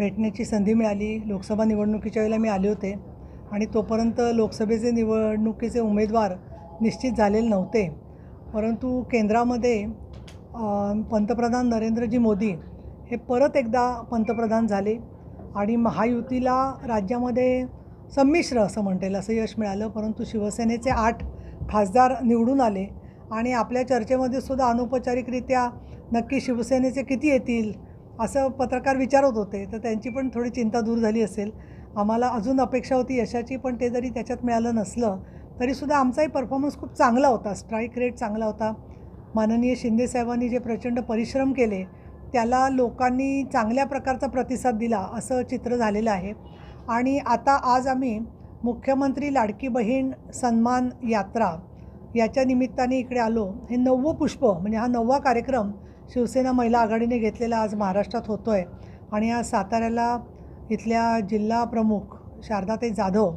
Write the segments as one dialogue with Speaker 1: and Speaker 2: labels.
Speaker 1: भेटण्याची संधी मिळाली. लोकसभा निवडणुकीच्या वेळेला मी आले होते आणि तोपर्यंत लोकसभेचे निवडणुकीचे उमेदवार निश्चित झालेले नव्हते. परंतु केंद्रामध्ये पंतप्रधान नरेंद्रजी मोदी हे परत एकदा पंतप्रधान झाले आणि महायुतीला राज्यामध्ये संमिश्र असं म्हणता येईल असं यश मिळालं. परंतु शिवसेनेचे आठ खासदार निवडून आले आणि आपल्या चर्चेमध्ये सुद्धा अनौपचारिकरित्या नक्की शिवसेनेचे किती येतील असं पत्रकार विचारत होते तर त्यांची पण थोडी चिंता दूर झाली असेल. आम्हाला अजून अपेक्षा होती यशाची पण ते जरी त्याच्यात मिळालं नसलं तरीसुद्धा आमचाही परफॉर्मन्स खूप चांगला होता. स्ट्राईक रेट चांगला होता. माननीय शिंदेसाहेबांनी जे प्रचंड परिश्रम केले त्याला लोकांनी चांगल्या प्रकारचा प्रतिसाद दिला असं चित्र झालेलं आहे. आणि आता आज आम्ही मुख्यमंत्री लाडकी बहीण सन्मान यात्रा याच्या निमित्ताने इकडे आलो. हे नववं पुष्प म्हणजे हा नववा कार्यक्रम शिवसेना महिला आघाडीने घेतलेला आज महाराष्ट्रात होतो आहे आणि आज साताऱ्याला इथल्या जिल्हा प्रमुख शारदाताई जाधव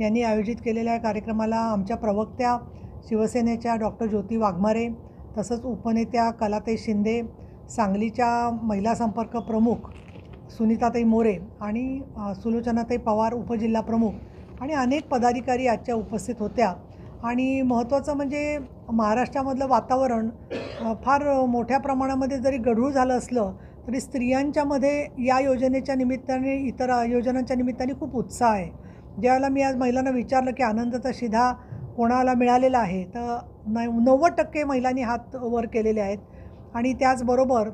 Speaker 1: यांनी आयोजित केलेल्या कार्यक्रमाला आमच्या प्रवक्त्या शिवसेनेच्या डॉक्टर ज्योती वाघमारे तसंच उपनेत्या कलाताई शिंदे सांगलीच्या महिला संपर्क प्रमुख सुनीताताई मोरे आणि सुलोचनाताई पवार उपजिल्हा प्रमुख आणि अनेक पदाधिकारी आजच्या उपस्थित होत्या. आणि महत्त्वाचं म्हणजे महाराष्ट्रामधलं वातावरण फार मोठ्या प्रमाणामध्ये जरी गढूळ झालं असलं तरी स्त्रियांच्यामध्ये या योजनेच्या निमित्ताने इतर योजनांच्या निमित्ताने खूप उत्साह आहे. ज्यावेळेला मी आज महिलांना विचारलं की आनंदाचा शिधा कोणाला मिळालेला आहे तर न नव्वद टक्के महिलांनी हात वर केलेले आहेत. आणि त्याचबरोबर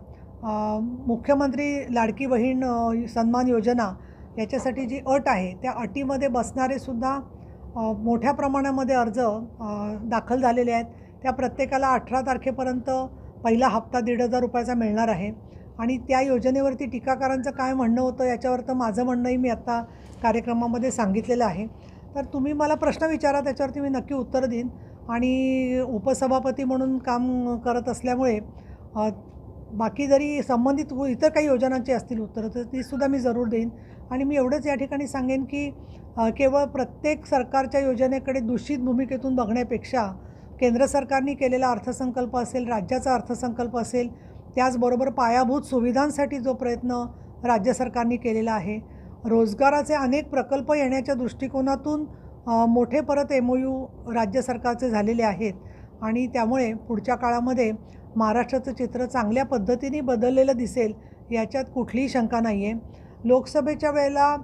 Speaker 1: मुख्यमंत्री लाडकी बहीण सन्मान योजना याच्यासाठी जी अट आहे त्या अटीमध्ये बसणारे सुद्धा मोठ्या प्रमाणामध्ये अर्ज दाखल झालेले आहेत. त्या प्रत्येकाला अठरा तारखेपर्यंत पहिला हप्ता दीड हजार रुपयाचा मिळणार आहे. आणि त्या योजनेवरती टीकाकारांचं काय म्हणणं होतं याच्यावर तर माझं म्हणणंही मी आत्ता कार्यक्रमामध्ये सांगितलेलं आहे. तर तुम्ही मला प्रश्न विचारा त्याच्यावरती मी नक्की उत्तर देईन. आणि उपसभापती म्हणून काम करत असल्यामुळे बाकी जरी संबंधित इतर काही योजनांची असतील उत्तरं तर तीसुद्धा मी जरूर देईन. आणि मी एवढंच या ठिकाणी सांगेन की केवळ प्रत्येक सरकारच्या योजनेकडे दूषित भूमिकेतून बघण्यापेक्षा केंद्र सरकारने केलेला अर्थसंकल्प असेल राज्याचा अर्थसंकल्प असेल त्याचबरोबर पायाभूत सुविधांसाठी जो प्रयत्न राज्य सरकारने केलेला आहे. रोजगाराचे अनेक प्रकल्प येण्याच्या दृष्टिकोनातून मोठे परत एम ओ यू राज्य सरकारचे झालेले आहेत आणि त्यामुळे पुढच्या काळामध्ये महाराष्ट्राचं चित्र चांगल्या पद्धतीने बदललेलं दिसेल याच्यात कुठलीही शंका नाही आहे लोकसभेच्या वेळेला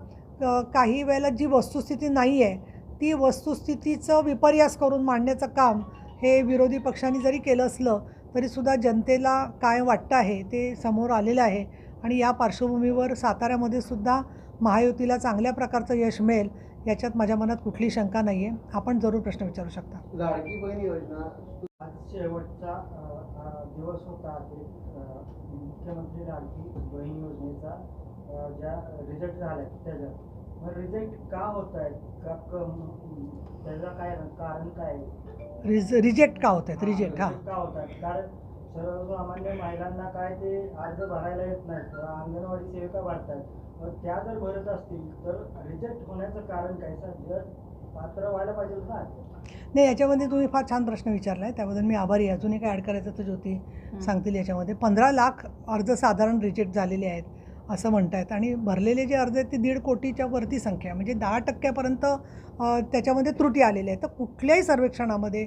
Speaker 1: काही वेळेला जी वस्तुस्थिती नाही आहे ती वस्तुस्थितीचं विपर्यास करून मांडण्याचं काम हे विरोधी पक्षांनी जरी केलं असलं तरीसुद्धा जनतेला काय वाटतं आहे ते समोर आलेलं आहे. आणि या पार्श्वभूमीवर साताऱ्यामध्ये सुद्धा महायुतीला चांगल्या प्रकारचं यश मिळेल याच्यात माझ्या मनात कुठली शंका नाही आहे आपण जरूर प्रश्न विचारू शकता.
Speaker 2: लाडकी बहीण योजना
Speaker 3: शेवटचा दिवस होता. मुख्यमंत्री लाडकी बहीण योजनेचा ज्या रिझल्ट झाल्या त्याच्यात रिझल्ट का होत आहे का त्याचं काय कारण काय?
Speaker 1: रिज रिजेक्ट का होत आहेत? रिजेक्ट हां.
Speaker 3: का होत आहेत? कारण सर्वसामान्य महिलांना काय ते अर्ज भरायला येत नाहीत किंवा अंगणवाडी सेविका भरतात मग त्या जर भरत असतील तर रिजेक्ट होण्याचं कारण काय? सर जर पात्र व्हायला पाहिजे ना.
Speaker 1: नाही याच्यामध्ये तुम्ही फार छान प्रश्न विचारला आहे त्याबद्दल मी आभारी आहे. अजूनही काय ॲड करायचं तर ज्योती सांगतील याच्यामध्ये. पंधरा लाख अर्ज साधारण रिजेक्ट झालेले आहेत. असं म्हणतायत. आणि भरलेले जे अर्ज आहेत ते दीड कोटीच्या वरती संख्या म्हणजे दहा टक्क्यापर्यंत त्याच्यामध्ये त्रुटी आलेल्या आहेत. तर कुठल्याही सर्वेक्षणामध्ये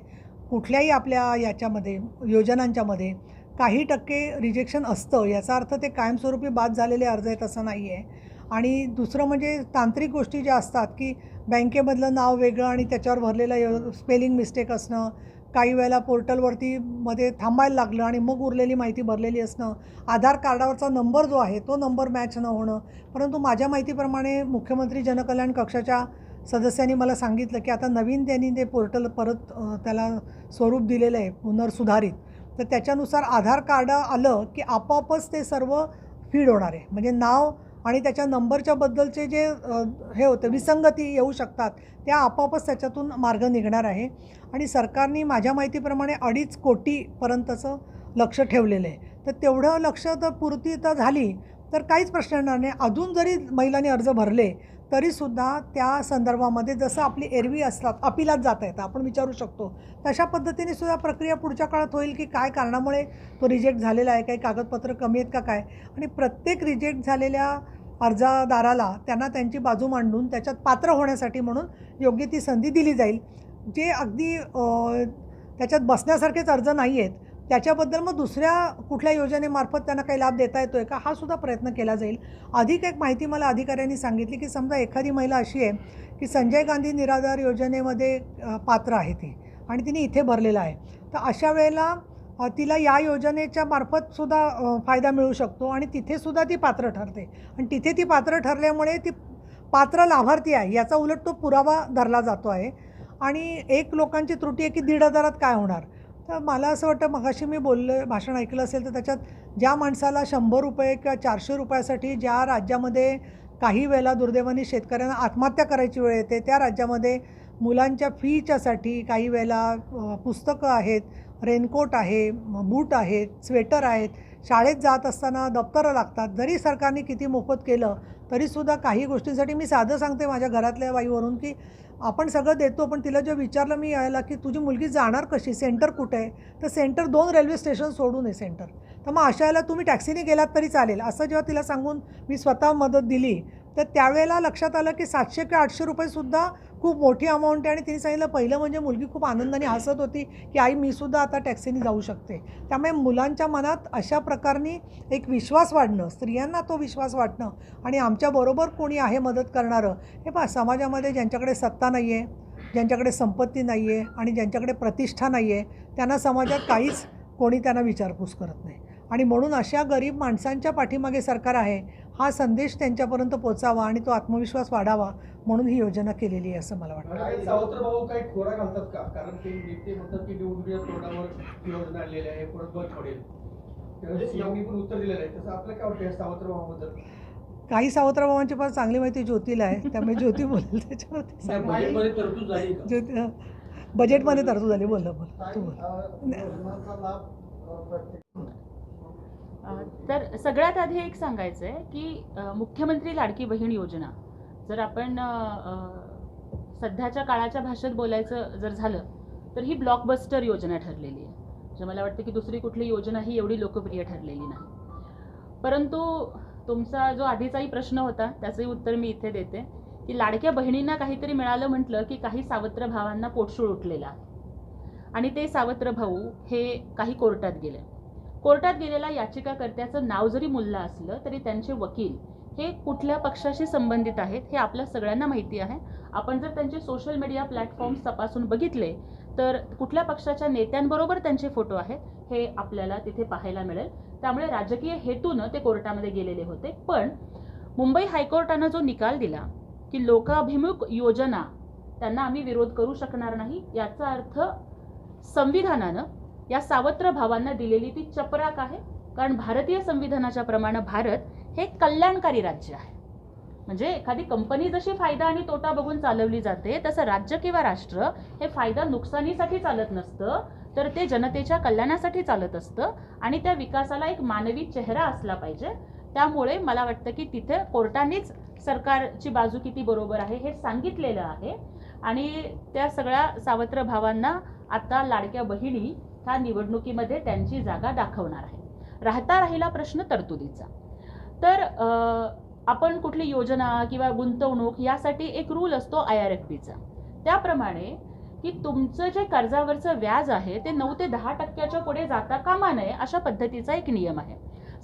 Speaker 1: कुठल्याही आपल्या याच्यामध्ये योजनांच्यामध्ये काही टक्के रिजेक्शन असतं याचा अर्थ ते कायमस्वरूपी बाद झालेले अर्ज आहेत असं नाही आहे आणि दुसरं म्हणजे तांत्रिक गोष्टी ज्या असतात की बँकेमधलं नाव वेगळं आणि त्याच्यावर भरलेलं स्पेलिंग मिस्टेक असणं काही वेळेला पोर्टलवरती मध्ये थांबायला लागलं आणि मग उरलेली माहिती भरलेली असणं आधार कार्डावरचा नंबर जो आहे तो नंबर मॅच न होणं परंतु माझ्या माहितीप्रमाणे मुख्यमंत्री जनकल्याण कक्षाच्या सदस्यांनी मला सांगितलं की आता नवीन त्यांनी ते पोर्टल परत त्याला स्वरूप दिलेलं आहे पुनर्सुधारित. तर त्याच्यानुसार आधार कार्ड आलं की आपोआपच ते सर्व फीड होणार आहे. म्हणजे नाव आणि त्याच्या नंबरच्या बद्दलचे जे हे होते विसंगती येऊ शकतात त्या आपोआपच त्याच्यातून मार्ग निघणार आहे. आणि सरकारने माझ्या माहितीप्रमाणे अडीच कोटीपर्यंतचं लक्ष ठेवलेलं आहे. तर तेवढं लक्ष तर पूर्ती तर झाली तर काहीच प्रश्न येणार नाही. अजून जरी महिलांनी अर्ज भरले तरीसुद्धा त्या संदर्भामध्ये जसं आपली एरवी असतात अपिलात जाता येतं आपण विचारू शकतो तशा पद्धतीने सुद्धा प्रक्रिया पुढच्या काळात होईल की काय कारणामुळे तो रिजेक्ट झालेला आहे काही कागदपत्र कमी आहेत का काय? आणि प्रत्येक रिजेक्ट झालेल्या अर्जदाराला त्यांना त्यांची बाजू मांडून त्याच्यात पात्र होण्यासाठी म्हणून योग्य ती संधी दिली जाईल. जे अगदी त्याच्यात बसण्यासारखेच अर्ज नाही आहेत त्याच्याबद्दल मग दुसऱ्या कुठल्या योजनेमार्फत त्यांना काही लाभ देता येतो आहे का? हा सुद्धा प्रयत्न केला जाईल. अधिक एक माहिती मला अधिकाऱ्यांनी सांगितली की समजा एखादी महिला अशी आहे की संजय गांधी निराधार योजनेमध्ये पात्र आहे ती आणि तिने इथे भरलेलं आहे. तर अशा वेळेला तिला या योजनेच्या मार्फत सुद्धा फायदा मिळू शकतो आणि तिथे सुद्धा ती पात्र ठरते. आणि तिथे ती पात्र ठरल्यामुळे ती पात्र लाभार्थी आहे याचा उलट तो पुरावा धरला जातो आहे. आणि एक लोकांची त्रुटी आहे की दीड हजारात काय होणार? तर मला असं वाटतं मगाशी मी बोललं भाषण ऐकलं असेल तर त्याच्यात ज्या माणसाला शंभर रुपये किंवा चारशे रुपयासाठी ज्या राज्यामध्ये काही वेळेला दुर्दैवाने शेतकऱ्यांना आत्महत्या करायची वेळ येते त्या राज्यामध्ये मुलांच्या फीच्यासाठी काही वेळेला पुस्तकं आहेत रेनकोट आहे बूट आहेत स्वेटर आहेत. शाळेत जात असताना दप्तरं लागतात. जरी सरकारने किती मोफत केलं तरीसुद्धा काही गोष्टींसाठी मी साधं सांगते माझ्या घरातल्या बाईवरून की आपण सगळं देतो पण तिला जेव्हा विचारलं मी यायला की तुझी मुलगी जाणार कशी? सेंटर कुठे आहे? तर सेंटर दोन रेल्वे स्टेशन सोडून आहे सेंटर. तर मग अशा वेळेला तुम्ही टॅक्सीने गेलात तरी चालेल. असं जेव्हा तिला सांगून मी स्वतः मदत दिली तर त्यावेळेला लक्षात आलं की सातशे किंवा आठशे रुपयेसुद्धा खूप मोठी अमाऊंट आहे. आणि तिने सांगितलं पहिलं म्हणजे मुलगी खूप आनंदाने हसत होती की आई मी सुद्धा आता टॅक्सीने जाऊ शकते. त्यामुळे मुलांच्या मनात अशा प्रकारनी एक विश्वास वाढणं स्त्रियांना तो विश्वास वाटणं आणि आमच्याबरोबर कोणी आहे मदत करणारं हे पहा समाजामध्ये ज्यांच्याकडे सत्ता नाही आहे ज्यांच्याकडे संपत्ती नाही आहे आणि ज्यांच्याकडे प्रतिष्ठा नाही आहे त्यांना समाजात काहीच कोणी त्यांना विचारपूस करत नाही. आणि म्हणून अशा गरीब माणसांच्या पाठीमागे सरकार आहे. हा संदेश त्यांच्यापर्यंत पोचावा आणि तो आत्मविश्वास वाढावा म्हणून ही योजना केलेली आहे असं मला वाटतं.
Speaker 2: काही सावत्र भाऊ काही खोडा घालतात का? कारण ते नेते म्हणतात की निवडणुकीच्या तोंडावर योजना आणलेली आहे परत बंद पडेल. त्यावेळेस सीएमनी पण उत्तर दिलेलं आहे. तसं आपलं काय वाटतं या सावत्र भावाबद्दल?
Speaker 1: काही सावत्रबाबांची फार चांगली माहिती ज्योतीला आहे त्यामुळे ज्योती बोलेल त्याच्यावरती. ज्योती. बजेटमध्ये तरतूद झाली बोल बोल. तू बोल
Speaker 3: योजनांचा लाभ अ, प्रत्येक
Speaker 4: अ, तर सगळ्यात आधी एक सांगायचं आहे की मुख्यमंत्री लाडकी बहीण योजना. जर आपण सध्याच्या काळाच्या भाषेत बोलायचं जर झालं तर ही ब्लॉकबस्टर योजना ठरलेली आहे. जे मला वाटतं की दुसरी कुठली योजना ही एवढी लोकप्रिय ठरलेली नाही. परंतु तुमचा जो आधीचाही प्रश्न होता त्याचंही उत्तर मी इथे देते की लाडक्या बहिणींना काहीतरी मिळालं म्हटलं की काही सावत्र भावांना पोटशूळ उठलेला आणि ते सावत्र भाऊ हे काही कोर्टात गेले. कोर्टात गेलेल्या याचिकाकर्त्याचं नाव जरी मुल्ला असलं तरी त्यांचे वकील हे कुठल्या पक्षाशी संबंधित आहेत हे आपल्या सगळ्यांना माहिती आहे. आपण जर त्यांचे सोशल मीडिया प्लॅटफॉर्म्स तपासून बघितले तर कुठल्या पक्षाच्या नेत्यांबरोबर त्यांचे फोटो आहेत हे आपल्याला तिथे पाहायला मिळेल. त्यामुळे राजकीय हेतूनं ते कोर्टामध्ये गेलेले होते. पण मुंबई हायकोर्टानं जो निकाल दिला की लोकाभिमुख योजना त्यांना आम्ही विरोध करू शकणार नाही याचा अर्थ संविधानानं या सावत्र भावांना दिलेली ती चपराक आहे. कारण भारतीय संविधानाच्या प्रमाणे भारत हे कल्याणकारी राज्य आहे. म्हणजे एखादी कंपनी जशी फायदा आणि तोटा बघून चालवली जाते तसं राज्य किंवा राष्ट्र हे फायदा नुकसानीसाठी चालत नसतं तर ते जनतेच्या कल्याणासाठी चालत असतं आणि त्या विकासाला एक मानवी चेहरा असला पाहिजे. त्यामुळे मला वाटतं की तिथे कोर्टानेच सरकारची बाजू किती बरोबर आहे हे सांगितलेलं आहे. आणि त्या सगळ्या सावत्र भावांना आता लाडक्या बहिणी ह्या निवडणुकीमध्ये त्यांची जागा दाखवणार आहे. राहता राहिला प्रश्न तरतुदीचा. तर आपण कुठली योजना किंवा गुंतवणूक यासाठी एक रूल असतो आय आर एफ पीचा त्याप्रमाणे की तुमचं जे कर्जावरचं व्याज आहे ते नऊ ते दहा टक्क्याच्या पुढे जाता कामा नये अशा पद्धतीचा एक नियम आहे.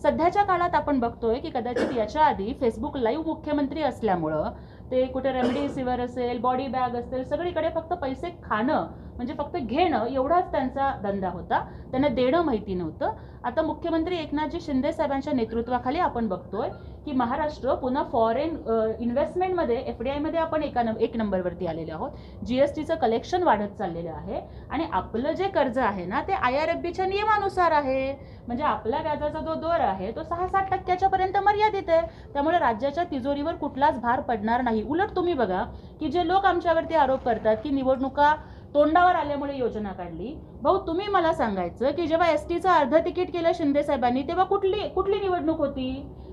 Speaker 4: सध्याच्या काळात आपण बघतोय की कदाचित याच्या आधी फेसबुक लाईव्ह मुख्यमंत्री असल्यामुळं ते कुठे रेमडेसिवीर असेल बॉडी बॅग असेल सगळीकडे फक्त पैसे खाणं म्हणजे फक्त घेणं एवढाच त्यांचा धंदा होता. त्यांना देणं माहिती नव्हतं. आता मुख्यमंत्री एकनाथजी शिंदे साहेबांच्या नेतृत्वाखाली आपण बघतोय की महाराष्ट्र पुन्हा फॉरेन इन्व्हेस्टमेंटमध्ये एफ डी आयमध्ये आपण एका नंबर एक नंबरवरती आलेले आहोत. जी एस टीचं कलेक्शन वाढत चाललेलं आहे. आणि आपलं जे कर्ज आहे ना ते आय आर एफ बीच्या नियमानुसार आहे. म्हणजे आपला व्याजाचा जो दर आहे तो सहा सात टक्क्याच्या पर्यंत मर्यादित आहे. त्यामुळे राज्याच्या तिजोरीवर कुठलाच भार पडणार नाही. उलट तुम्ही बघा की जे लोक आमच्यावरती आरोप करतात की निवडणुका तोंडावर आल्यामुळे योजना काढली. भाऊ तुम्ही मला सांगायचं की जेव्हा एस टीचं अर्ध तिकीट केलं शिंदे साहेबांनी तेव्हा कुठली कुठली निवडणूक होती?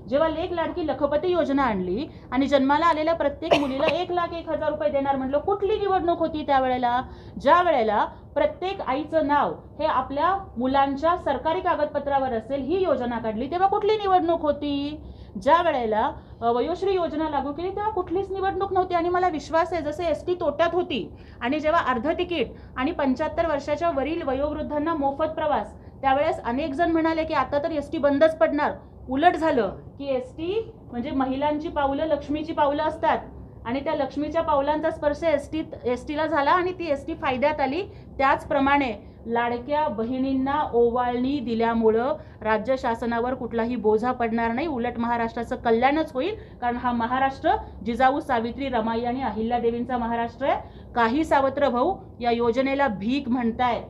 Speaker 4: जेव्हा लेख लाडकी लखपती योजना आणली आणि जन्माला आलेल्या प्रत्येक मुलीला एक लाख एक हजार रुपये देणार म्हटलं कुठली निवडणूक होती त्यावेळेला? ज्या वेळेला प्रत्येक आईचं नाव हे आपल्या मुलांच्या सरकारी कागदपत्रावर असेल ही योजना काढली तेव्हा कुठली निवडणूक होती? ज्या वेळेला वयोश्री योजना लागू केली तेव्हा कुठलीच निवडणूक नव्हती. आणि मला विश्वास आहे जसे एस टी तोट्यात होती आणि जेव्हा अर्ध तिकीट आणि पंच्याहत्तर वर्षाच्या वरील वयोवृद्धांना मोफत प्रवास त्यावेळेस अनेक जण म्हणाले की आता तर एस टी बंदच पडणार. उलट झालं की एस टी म्हणजे महिलांची पावलं लक्ष्मीची पावलं असतात. आणि त्या लक्ष्मीच्या पावलांचा स्पर्श एस टी एस टीला झाला आणि ती एस टी फायद्यात आली त्याचप्रमाणे लाडक्या बहिणींना ओवाळणी दिल्यामुळं राज्य शासनावर कुठलाही बोझा पडणार नाही. उलट महाराष्ट्राचं कल्याणच होईल कारण हा महाराष्ट्र जिजाऊ सावित्री रमाई आणि अहिल्यादेवींचा महाराष्ट्र आहे. काही सावत्र भाऊ या योजनेला भीक म्हणतायत.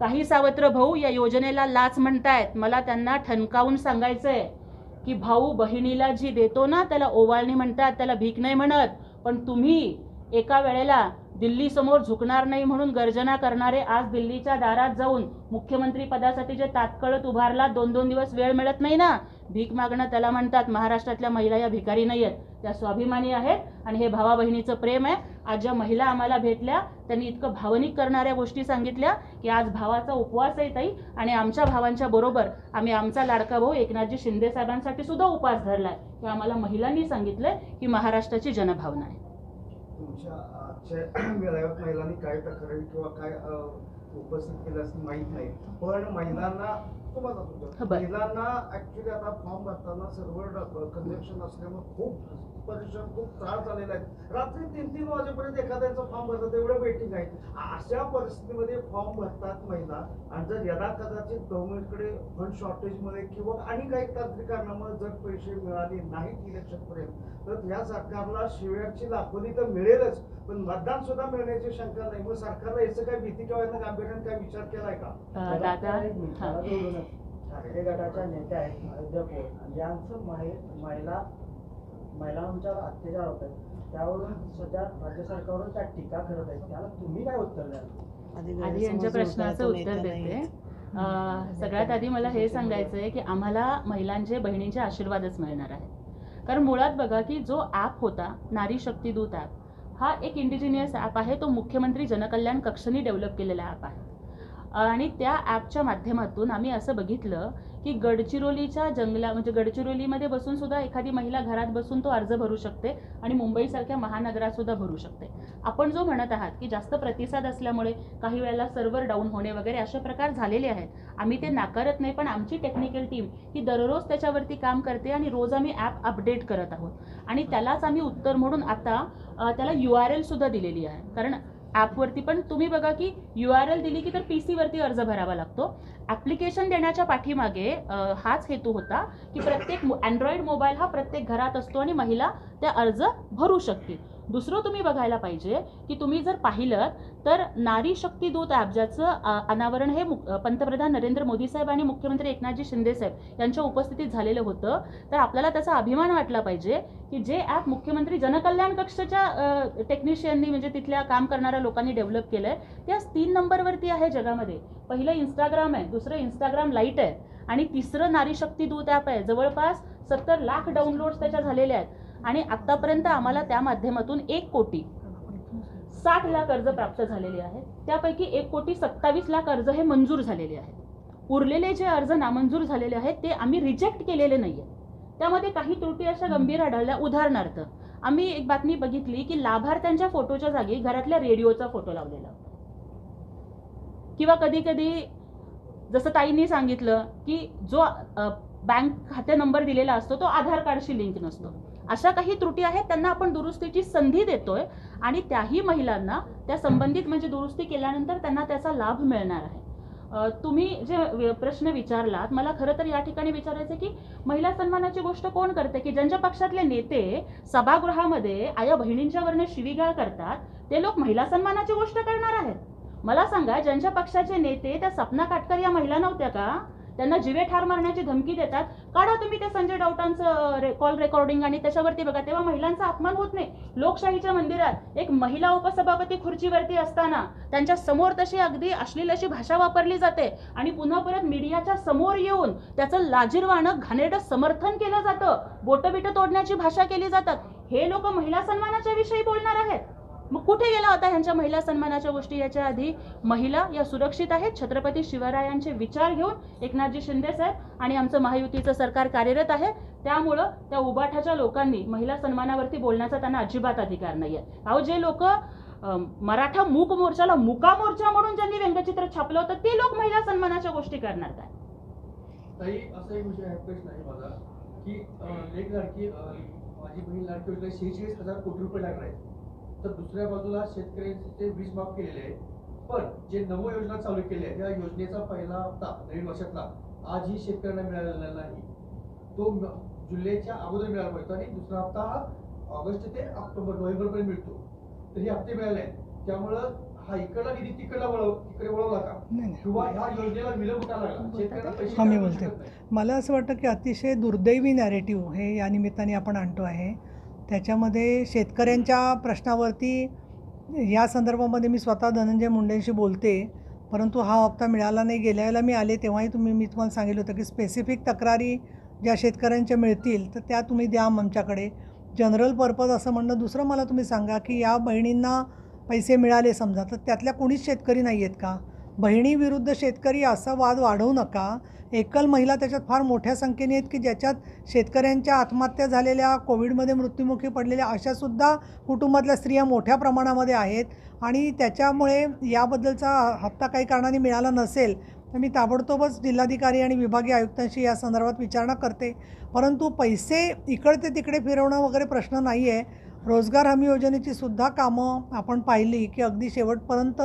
Speaker 4: काही सावत्र भाऊ या योजनेला लाच म्हणतायत. मला त्यांना ठणकावून सांगायचंय की भाऊ बहिणीला जी देतो ना त्याला ओवाळणी म्हणतात त्याला भीक नाही म्हणत. पण तुम्ही एका वेळेला दिल्ली समोर झुकणार नाही म्हणून गर्जना करणारे आज दिल्लीच्या दारात जाऊन मुख्यमंत्री पदासाठी जे तात्कळत उभारला दोन दोन दिवस वेळ मिळत नाही ना? भीक मागणं त्याला म्हणतात. महाराष्ट्रातल्या महिला या भिकारी नाही आहेत. त्या स्वाभिमानी आहेत आणि हे भावा बहिणीचं प्रेम आहे. आज ज्या महिला आम्हाला भेटल्या त्यांनी इतकं भावनिक करणाऱ्या गोष्टी सांगितल्या की आज भावाचा उपवास आहे ताई आणि आमच्या भावांच्या बरोबर आम्ही आमचा लाडका भाऊ एकनाथजी शिंदे साहेबांसाठी सुद्धा उपवास धरलाय. हे आम्हाला महिलांनी सांगितलंय की महाराष्ट्राची जनभावना आहे.
Speaker 5: तुमच्या आजच्या मेळाव्यात महिलांनी काय तक्रारी किंवा काय उपस्थित केलं असं माहीत नाही पण महिलांना तुम्हाला. महिलांना ऍक्च्युली आता फॉर्म भरताना सर्व्हर कंजक्शन असल्यामुळे खूप परिश्रम खूप त्रास झालेला आहे. रात्री तीन तीन वाजेपर्यंत एखाद्याचा फॉर्म भरतात एवढं वेटिंग आहे अशा परिस्थितीमध्ये फॉर्म भरतात महिला आणि जर यदा कदाचित गव्हर्नमेंटकडे फंड शॉर्टेजमुळे किंवा आणि काही तांत्रिक कारणामुळे जर पैसे मिळाले नाहीत इलेक्शनपर्यंत तर या सरकारला शिव्याची दाखवली तर मिळेलच. पण मतदान सुद्धा मिळण्याची शंका नाही. मग सरकारला याचं काय भीती किंवा यानं गांभीर्याने काय विचार केलाय का?
Speaker 4: हां.
Speaker 3: गटाच्या नेत्या आहेत यांचं महि महिला महिलांच्यावर अत्याचार होत आहेत. त्यावरून सध्या राज्य सरकारवर त्या टीका करत आहेत. त्याला तुम्ही काय उत्तर द्याल?
Speaker 4: आधी यांच्या प्रश्नाचं उत्तर देते. अं, सगळ्यात आधी मला हे सांगायचं आहे की आम्हाला महिलांचे बहिणींचे आशीर्वादच मिळणार आहे. कारण मुळात बघा की जो ॲप होता नारी शक्ती दूत ॲप हा एक इंडिजिनियस ॲप आहे. तो मुख्यमंत्री जनकल्याण कक्षनी डेव्हलप केलेला ॲप आहे. आणि त्या ॲपच्या माध्यमातून आम्ही असं बघितलं की गडचिरोलीच्या जंगला म्हणजे गडचिरोलीमध्ये बसून सुद्धा एखादी महिला घरात बसून तो अर्ज भरू शकते आणि मुंबईसारख्या महानगरात सुद्धा भरू शकते. आपण जो म्हणत आहात की जास्त प्रतिसाद असल्यामुळे काही वेळेला सर्व्हर डाऊन होणे वगैरे असे प्रकार झालेले आहेत. आम्ही ते नाकारत नाही पण आमची टेक्निकल टीम ही दररोज त्याच्यावरती काम करते आणि रोज आम्ही ॲप अपडेट करत आहोत. आणि त्यालाच आम्ही उत्तर म्हणून आता त्याला यू आर एल सुद्धा दिलेली आहे. कारण ॲपवरती. पण तुम्ही बघा की यू आर एल दिली की तर पी सीवरती अर्ज भरावा लागतो. ॲप्लिकेशन देण्याच्या पाठीमागे हाच हेतू होता की प्रत्येक अँड्रॉइड मोबाईल हा प्रत्येक घरात असतो आणि महिला त्या अर्ज भरू शकतील. दुसरं तुम्ही बघायला पाहिजे की तुम्ही जर पाहिलं तर नारी शक्ती दूत ॲप ज्याचं अनावरण हे मु पंतप्रधान नरेंद्र मोदी साहेब आणि मुख्यमंत्री एकनाथजी शिंदे साहेब यांच्या उपस्थितीत झालेलं होतं. तर आपल्याला त्याचा अभिमान वाटला पाहिजे की जे ॲप मुख्यमंत्री जनकल्याण कक्षाच्या टेक्निशियननी म्हणजे तिथल्या काम करणाऱ्या लोकांनी डेव्हलप केलं आहे ते आज तीन नंबरवरती आहे जगामध्ये. पहिलं इंस्टाग्राम आहे दुसरं इंस्टाग्राम लाइट आहे आणि तिसरं नारी शक्ती दूत ॲप आहे. जवळपास सत्तर लाख डाउनलोड्स त्याच्या झालेल्या आहेत. आणि आत्तापर्यंत आम्हाला त्या माध्यमातून एक कोटी साठ लाख अर्ज प्राप्त झालेले आहेत. त्यापैकी एक कोटी सत्तावीस लाख अर्ज हे मंजूर झालेले आहेत. उरलेले जे अर्ज नामंजूर झालेले आहेत ते आम्ही रिजेक्ट केलेले नाही आहेत त्यामध्ये काही त्रुटी अशा गंभीर आढळल्या. उदाहरणार्थ आम्ही एक बातमी बघितली की लाभार्थ्यांच्या फोटोच्या जागी घरातल्या रेडिओचा फोटो लावलेला. होता किंवा कधी कधी जसं ताईंनी सांगितलं की जो बँक खाते नंबर दिलेला असतो तो आधार कार्डशी लिंक नसतो. अशा काही त्रुटी आहेत त्यांना आपण दुरुस्तीची संधी देतोय आणि त्याही महिलांना त्या संबंधित म्हणजे दुरुस्ती केल्यानंतर त्यांना त्याचा लाभ मिळणार आहे. तुम्ही जे प्रश्न विचारलात मला खरं तर या ठिकाणी विचारायचं की महिला सन्मानाची गोष्ट कोण करते? की ज्यांच्या पक्षातले नेते सभागृहामध्ये आया बहिणींच्यावरनं शिवीगाळ करतात ते लोक महिला सन्मानाची गोष्ट करणार आहेत? मला सांगा ज्यांच्या पक्षाचे नेते त्या सपना काटकर या महिला नव्हत्या का? त्यांना जिवे ठार मारण्याची धमकी देतात. काढा तुम्ही ते संजय डाऊटांचं रे, कॉल रेकॉर्डिंग आणि त्याच्यावरती बघा तेव्हा महिलांचा अपमान होत नाही. लोकशाहीच्या मंदिरात एक महिला उपसभापती खुर्चीवरती असताना त्यांच्यासमोर तशी अगदी अश्लील अशी भाषा वापरली जाते आणि पुन्हा परत मीडियाच्या समोर येऊन त्याचं लाजीरवाणं घाणेरडं समर्थन केलं जातं. बोटबिटं तोडण्याची भाषा केली जातात. हे लोक महिला सन्मानाच्या विषयी बोलणार आहेत. मग कुठे गेला होता ह्यांच्या महिला सन्मानाच्या गोष्टी याच्या आधी? महिला या सुरक्षित आहेत? छत्रपती शिवरायांचे विचार घेऊन एकनाथजी शिंदे साहेब आणि आमचं महायुतीचं सरकार कार्यरत आहे. त्यामुळं त्या उबाठाच्या लोकांनी महिला सन्मानावरती बोलण्याचा त्यांना अजिबात अधिकार नाही आहे अहो जे लोक मराठा मूक मोर्चाला मुका मोर्चा म्हणून ज्यांनी व्यंगचित्र छापलं होतं ते लोक महिला सन्मानाच्या गोष्टी करणार काय?
Speaker 2: ताई असा एक विषय आहे प्रश्न आहे माझा की एक लाडकी माझी बहीण लाडकी शेहेचाळीस हजार कोटी रुपये लागणार आहेत. तर दुसऱ्या बाजूला शेतकऱ्यांचे वीज माफ केलेले आहे पण जे नवो योजना चालू केली आहे त्या योजनेचा पहिला हप्ता नवीन वर्षातला आजही शेतकऱ्यांना मिळालेला नाही. तो जुलैच्या अगोदर मिळाला पाहिजे आणि दुसरा हप्ता हा ऑगस्ट ते ऑक्टोबर नोव्हेंबर पर्यंत मिळतो. तर हे हप्ते मिळाले आहेत. त्यामुळं हा इकडला निधी तिकडला वळव तिकडे वळवला का? किंवा ह्या योजनेला विलंब का लागला? शेतकऱ्यांना
Speaker 1: बोलते. मला असं वाटतं की अतिशय दुर्दैवी नॅरेटिव्ह हे या निमित्ताने आपण आणतो आहे. त्याच्यामध्ये शेतकऱ्यांच्या प्रश्नावरती या संदर्भामध्ये मी स्वतः धनंजय मुंडेंशी बोलते परंतु हा हप्ता मिळाला नाही. गेल्या वेळेला मी आले तेव्हाही तुम्ही मी तुम्हाला सांगितलं होतं की स्पेसिफिक तक्रारी ज्या शेतकऱ्यांच्या मिळतील तर त्या तुम्ही द्या आमच्याकडे. जनरल पर्पज असं म्हणणं दुसरं मला तुम्ही सांगा की या बहिणींना पैसे मिळाले समजा तर त्यातल्या कोणीच शेतकरी नाही आहेत का? बहिणीविरुद्ध शेतकरी असा वाद वाढवू नका. एकल महिला त्याच्यात फार मोठ्या संख्येने आहेत की ज्याच्यात शेतकऱ्यांच्या आत्महत्या झालेल्या कोविडमध्ये मृत्युमुखी पडलेल्या अशासुद्धा कुटुंबातल्या स्त्रिया मोठ्या प्रमाणामध्ये आहेत. आणि त्याच्यामुळे याबद्दलचा हप्ता काही कारणाने मिळाला नसेल तर मी ताबडतोबच जिल्हाधिकारी आणि विभागीय आयुक्तांशी या संदर्भात विचारणा करते. परंतु पैसे इकडे तिकडे फिरवणं वगैरे प्रश्न नाही आहे रोजगार हमी योजनेची सुद्धा कामं आपण पाहिली की अगदी शेवटपर्यंत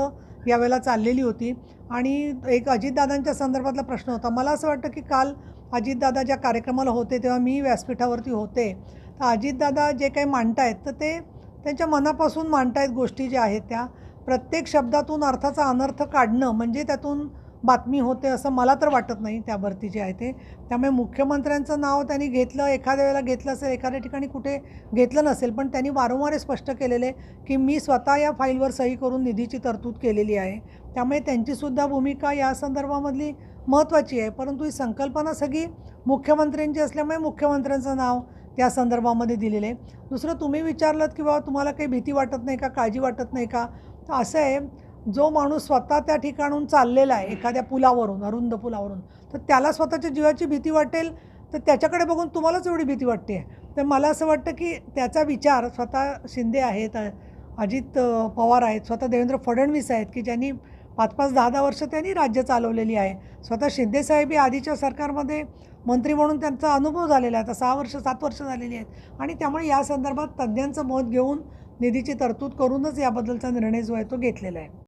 Speaker 1: यावेळेला चाललेली होती. आणि एक अजितदादांच्या संदर्भातला प्रश्न होता. मला असं वाटतं की काल अजितदादा ज्या कार्यक्रमाला होते तेव्हा मी व्यासपीठावरती होते. तर अजितदादा जे काही मांडतायत तर ते त्यांच्या मनापासून मांडतायत गोष्टी ज्या आहेत त्या. प्रत्येक शब्दातून अर्थाचा अनर्थ काढणं म्हणजे त्यातून बातमी होते असं मला तर वाटत नाही त्यावरती जे आहे ते. त्यामुळे मुख्यमंत्र्यांचं नाव त्यांनी घेतलं एखाद्या वेळेला घेतलं असेल एखाद्या ठिकाणी कुठे घेतलं नसेल पण त्यांनी वारंवार स्पष्ट केलेले की मी स्वतः या फाईलवर सही करून निधीची तरतूद केलेली आहे. त्यामुळे त्यांचीसुद्धा भूमिका या संदर्भामधली महत्त्वाची आहे. परंतु ही संकल्पना सगळी मुख्यमंत्र्यांची असल्यामुळे मुख्यमंत्र्यांचं नाव त्या संदर्भामध्ये दिलेलं आहे. दुसरं तुम्ही विचारलं की बाबा तुम्हाला काही भीती वाटत नाही का काळजी वाटत नाही का? तर असं आहे जो माणूस स्वतः त्या ठिकाणून चाललेला आहे एखाद्या पुलावरून अरुंद पुलावरून तर त्याला स्वतःच्या जीवाची भीती वाटेल तर त्याच्याकडे बघून तुम्हालाच एवढी भीती वाटते. तर मला असं वाटतं की त्याचा विचार स्वतः शिंदे आहेत अजित पवार आहेत स्वतः देवेंद्र फडणवीस आहेत की ज्यांनी पाच पाच दहा दहा वर्ष त्यांनी राज्य चालवलेली आहे. स्वतः शिंदेसाहेब ही आधीच्या सरकारमध्ये मंत्री म्हणून त्यांचा अनुभव झालेला आहे आता सहा वर्ष सात वर्ष झालेली आहेत. आणि त्यामुळे या संदर्भात तज्ज्ञांचं मत घेऊन निधीची तरतूद करूनच याबद्दलचा निर्णय जो आहे तो घेतलेला आहे.